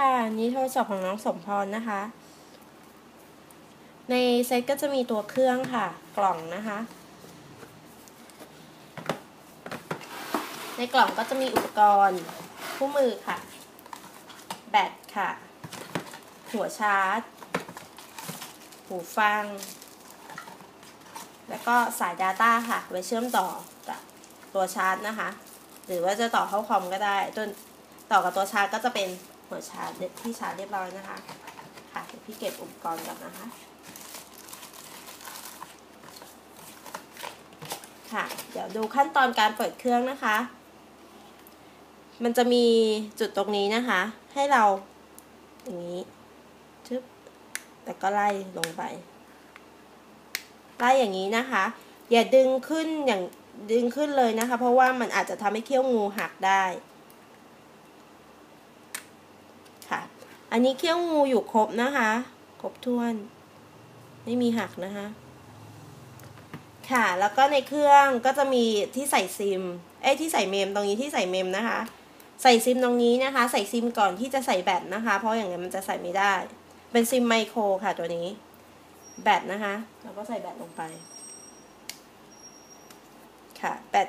ค่ะนี่โทรศัพท์ของน้องสมพรนะคะ ในเซ็ตก็จะมีตัวเครื่องค่ะ กล่องนะคะ ในกล่องก็จะมีอุปกรณ์ คู่มือค่ะ แบตค่ะ หัวชาร์จ หูฟัง แล้วก็สาย Data ค่ะ ไว้เชื่อมต่อกับตัวชาร์จนะคะ หรือว่าจะต่อเข้าคอมก็ได้ตัวต่อกับตัวชาร์จก็จะเป็น หัวชาร์จที่ชาร์จเรียบร้อยนะคะ ค่ะเดี๋ยวพี่เก็บอุปกรณ์ก่อนนะคะ ค่ะ เดี๋ยวดูขั้นตอนการเปิดเครื่องนะคะ มันจะมีจุดตรงนี้นะคะ ให้เราอย่างนี้ชึบแต่ก็ไล่ลงไป ไล่อย่างนี้นะคะ อย่าดึงขึ้นอย่างดึงขึ้นเลยนะคะ เพราะว่ามันอาจจะทำให้เขี้ยวงูหักได้ ค่ะ อันนี้เขี้ยวงูอยู่ครบนะคะ ครบถ้วน ไม่มีหักนะคะ ค่ะ แล้วก็ในเครื่องก็จะมีที่ใส่ซิม เอ้ที่ใส่เมมตรงนี้ที่ใส่เมมนะคะ ใส่ซิมตรงนี้นะคะ ใส่ซิมก่อนที่จะใส่แบตนะคะ เพราะอย่างนั้นมันจะใส่ไม่ได้ เป็นซิมไมโครค่ะตัวนี้ แบตนะคะ แล้วก็ใส่แบตลงไป ค่ะ แบต